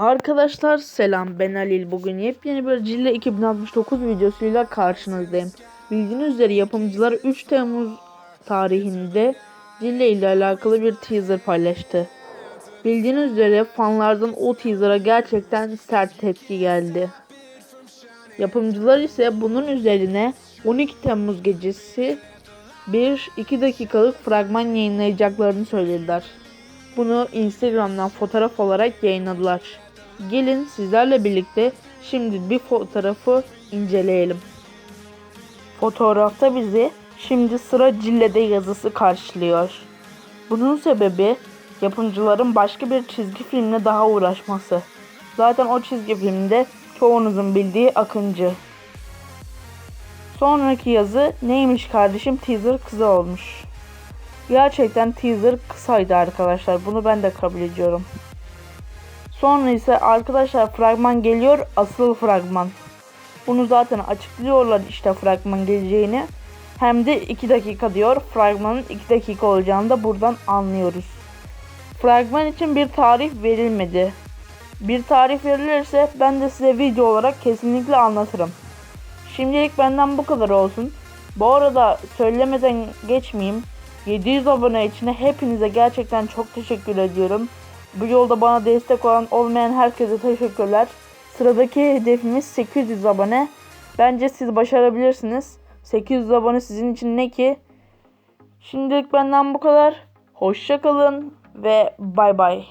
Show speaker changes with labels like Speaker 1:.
Speaker 1: Arkadaşlar selam ben Halil. Bugün yepyeni bir Cille 2069 videosuyla karşınızdayım. Bildiğiniz üzere yapımcılar 3 Temmuz tarihinde Cille ile alakalı bir teaser paylaştı. Bildiğiniz üzere fanlardan o teaser'a gerçekten sert tepki geldi. Yapımcılar ise bunun üzerine 12 Temmuz gecesi bir 2 dakikalık fragman yayınlayacaklarını söylediler. Bunu Instagram'dan fotoğraf olarak yayınladılar. Gelin sizlerle birlikte şimdi bir fotoğrafı inceleyelim. Fotoğrafta bizi şimdi sıra Cille'de yazısı karşılıyor. Bunun sebebi yapımcıların başka bir çizgi filmle daha uğraşması. Zaten o çizgi filmde çoğunuzun bildiği Akıncı. Sonraki yazı neymiş kardeşim teaser kısa olmuş. Gerçekten teaser kısaydı arkadaşlar. Bunu ben de kabul ediyorum. Sonra ise arkadaşlar fragman geliyor. Asıl fragman. Bunu zaten açıklıyorlar işte fragman geleceğini. Hem de 2 dakika diyor. Fragmanın 2 dakika olacağını da buradan anlıyoruz. Fragman için bir tarih verilmedi. Bir tarih verilirse ben de size video olarak kesinlikle anlatırım. Şimdilik benden bu kadar olsun. Bu arada söylemeden geçmeyeyim. 700 abone için hepinize gerçekten çok teşekkür ediyorum. Bu yolda bana destek olan olmayan herkese teşekkürler. Sıradaki hedefimiz 800 abone. Bence siz başarabilirsiniz. 800 abone sizin için ne ki? Şimdilik benden bu kadar. Hoşça kalın ve bay bay.